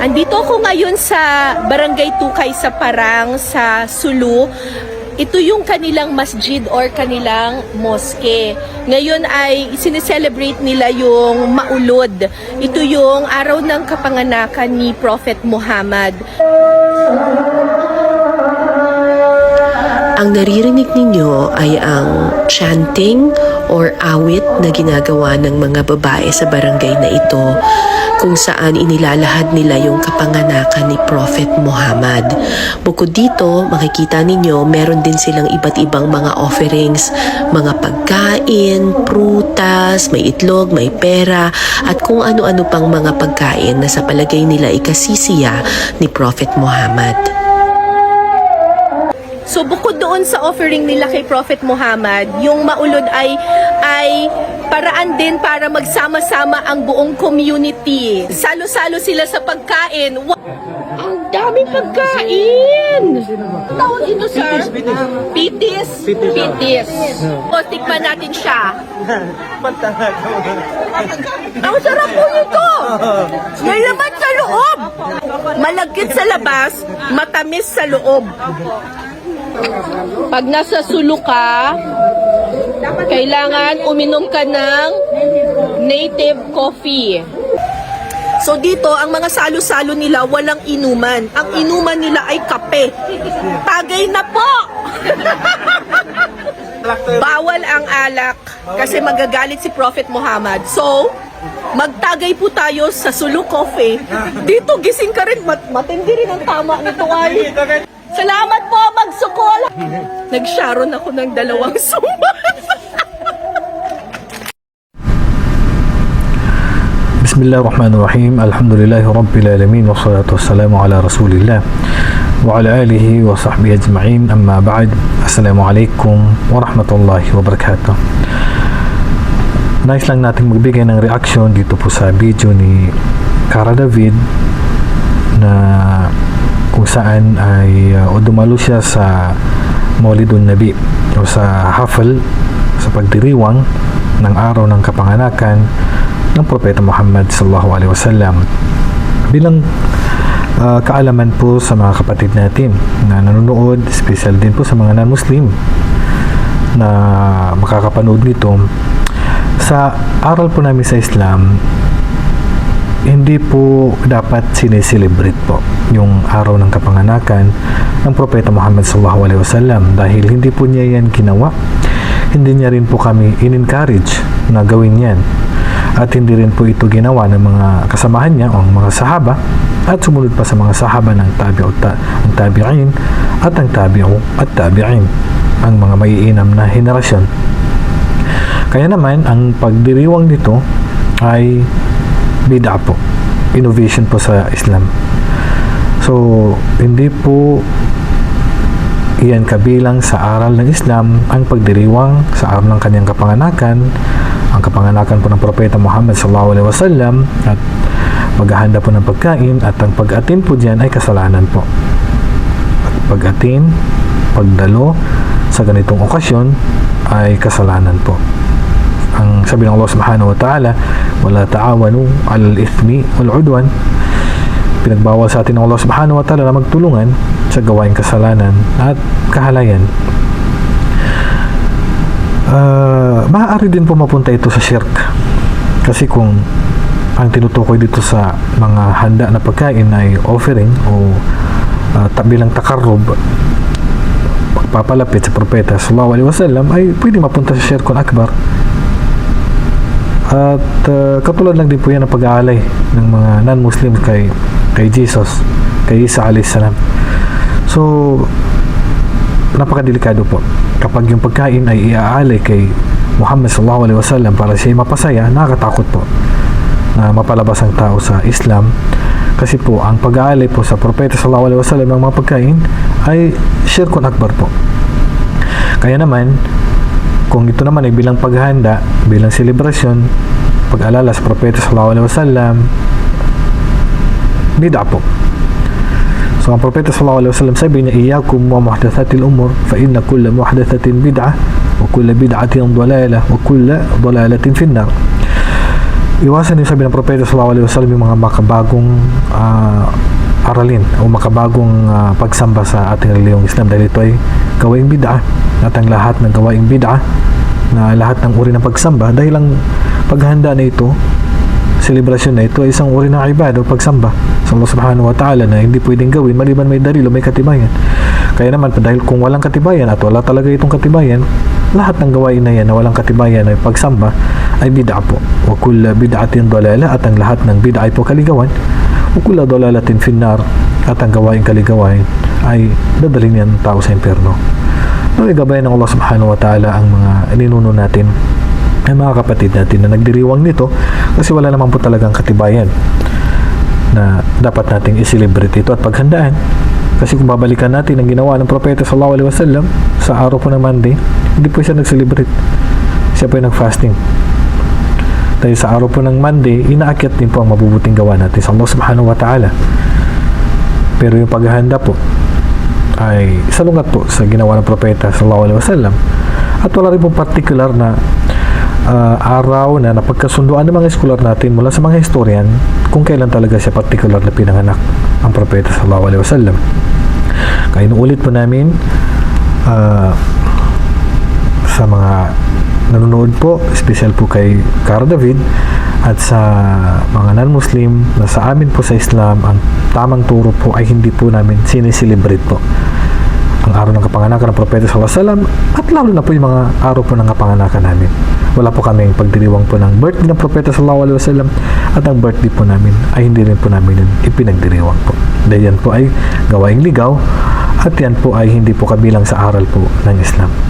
Andito ako ngayon sa Barangay Tukay sa Parang sa Sulu. Ito yung kanilang masjid or kanilang moske. Ngayon ay sineselebrate nila yung maulod. Ito yung araw ng kapanganakan ni Prophet Muhammad. Ang naririnig ninyo ay ang chanting or awit na ginagawa ng mga babae sa barangay na ito kung saan inilalahad nila yung kapanganakan ni Prophet Muhammad. Bukod dito, makikita ninyo meron din silang iba't ibang mga offerings, mga pagkain, prutas, may itlog, may pera, at kung ano-ano pang mga pagkain na sa palagay nila ikasisiya ni Prophet Muhammad. So bukod doon sa offering nila kay Prophet Muhammad, yung maulod ay ay paraan din para magsama-sama ang buong community. Salo-salo sila sa pagkain. Ang daming pagkain! Tawag ito, sir? Pitis. Pitis. O, tikman natin siya. Ang sarap po nito! May laman sa loob! Malagkit sa labas, matamis sa loob. Pag nasa sulo ka, kailangan uminom ka ng native coffee. So dito, ang mga salo-salo nila walang inuman. Ang inuman nila ay kape. Tagay na po! Bawal ang alak kasi magagalit si Prophet Muhammad. So, magtagay po tayo sa Sulu Coffee. Dito gising ka rin. Mat matindi rin ang tama nito ay. Salamat po, magsukol! Nag-sharon ako ng dalawang sumas. بسم الله الرحمن الرحيم الحمد لله رب العالمين والصلاة والسلام على رسول الله وعلى آله وصحبه أجمعين أما بعد السلام عليكم ورحمة الله وبركاته Nice lang natin magbigay ng reaction dito po sa video ni Cara David na kung saan ay uh, o dumalo siya sa Maulidun Nabi o sa hafal sa pagdiriwang ng araw ng kapanganakan ng Propeta Muhammad sallallahu alaihi wasallam. Bilang uh, kaalaman po sa mga kapatid natin na nanonood, special din po sa mga non-Muslim na makakapanood nito sa aral po namin sa Islam hindi po dapat sineselebrate po yung araw ng kapanganakan ng Propeta Muhammad sallallahu alaihi wasallam dahil hindi po niya yan ginawa. Hindi niya rin po kami in-encourage na gawin yan. At hindi rin po ito ginawa ng mga kasamahan niya o ang mga sahaba at sumunod pa sa mga sahaba ng tabi'u ta, ang tabi'in at ang tabi'u at tabi'in ang mga maiinam na henerasyon. Kaya naman ang pagdiriwang nito ay bid'a po innovation po sa Islam so hindi po iyan kabilang sa aral ng Islam ang pagdiriwang sa araw ng kanyang kapanganakan ang kapanganakan po ng Propeta Muhammad sallallahu alaihi wasallam at maghahanda po ng pagkain at ang pag-atin po diyan ay kasalanan po. At pag-atin, pagdalo sa ganitong okasyon ay kasalanan po. Ang sabi ng Allah Subhanahu wa Ta'ala, wala ta'awanu 'alal ithmi wal 'udwan. Pinagbawal sa atin ng Allah Subhanahu wa Ta'ala na magtulungan sa gawaing kasalanan at kahalayan. Uh, maaari din po mapunta ito sa shirk. Kasi kung ang tinutukoy dito sa mga handa na pagkain ay offering o uh, bilang takarrob pagpapalapit sa propeta sallallahu alaihi wasallam ay pwede mapunta sa shirkun akbar at uh, katulad lang din po yan ang pag-aalay ng mga non-Muslim kay kay Jesus kay Isa alayhi salam. So napakadelikado po. Kapag yung pagkain ay iaalay kay Muhammad sallallahu alaihi wasallam para siya mapasaya nakakatakot po na mapalabas ang tao sa Islam. Kasi po ang pag-aalay po sa propeta sallallahu alaihi wasallam ng mga pagkain ay syirkun akbar po. Kaya naman kung ito naman ay bilang paghahanda bilang selebrasyon pag-alala sa propeta sallallahu alaihi wasallam bid'a po So ang Propeta sallallahu alaihi wasallam sabi niya, "Iyyakum wa muhdatsatil umur fa inna kulla muhdatsatin bid'ah wa kulla bid'atin dhalalah wa kulla dhalalatin finnar." Iwasan niyo sabi ng Propeta sallallahu alaihi wasallam yung mga makabagong uh, aralin o makabagong ah, pagsamba sa ating reliyong Islam. Dahil ito ay gawaing bid'a at ang lahat ng gawaing bid'a na lahat ng uri ng pagsamba dahil ang paghahanda na ito selebrasyon na ito ay isang uri ng ibadah o pagsamba sa Allah subhanahu wa ta'ala na hindi pwedeng gawin maliban may dalil o may katibayan. Kaya naman dahil kung walang katibayan at wala talaga itong katibayan lahat ng gawain na yan na walang katibayan ay pagsamba ay bid'a po. Wa kulla bid'atin dalala at ang lahat ng bid'a ay po kaligawan wa kulla dalalatin finnar at ang gawain kaligawain ay dadalhin yan tao sa impyerno. Naway gabayan ng Allah subhanahu wa ta'ala ang mga ninuno natin ay mga kapatid natin na nagdiriwang nito kasi wala naman po talagang katibayan na dapat nating i-celebrate ito at paghandaan. Kasi kung babalikan natin ang ginawa ng propeta sallallahu alaihi wasallam sa araw po ng Monday hindi po siya nag-celebrate siya po ay nag-fasting dahil sa araw po ng Monday inaakyat din po ang mabubuting gawa natin sa Allah subhanahu wa ta'ala. Pero yung paghahanda po ay salungat po sa ginawa ng propeta sallallahu alaihi wasallam. At wala rin pong particular na ah, araw na napagkasunduan ng mga eskolar natin mula sa mga historian kung kailan talaga siya particular na pinanganak ang propeta sallallahu alaihi wasallam. Kaya inuulit po namin ah, sa mga nanonood po, special po kay Cara David at sa mga non-Muslim na sa amin po sa Islam, ang tamang turo po ay hindi po namin sineselebrate po ang araw ng kapanganakan ng Propeta Sallallahu at lalo na po yung mga araw po ng kapanganakan namin. Wala po kaming pagdiriwang po ng birthday ng Propeta Sallallahu at ang birthday po namin ay hindi rin po namin yun ipinagdiriwang po. Dahil yan po ay gawaing ligaw at yan po ay hindi po kabilang sa aral po ng Islam.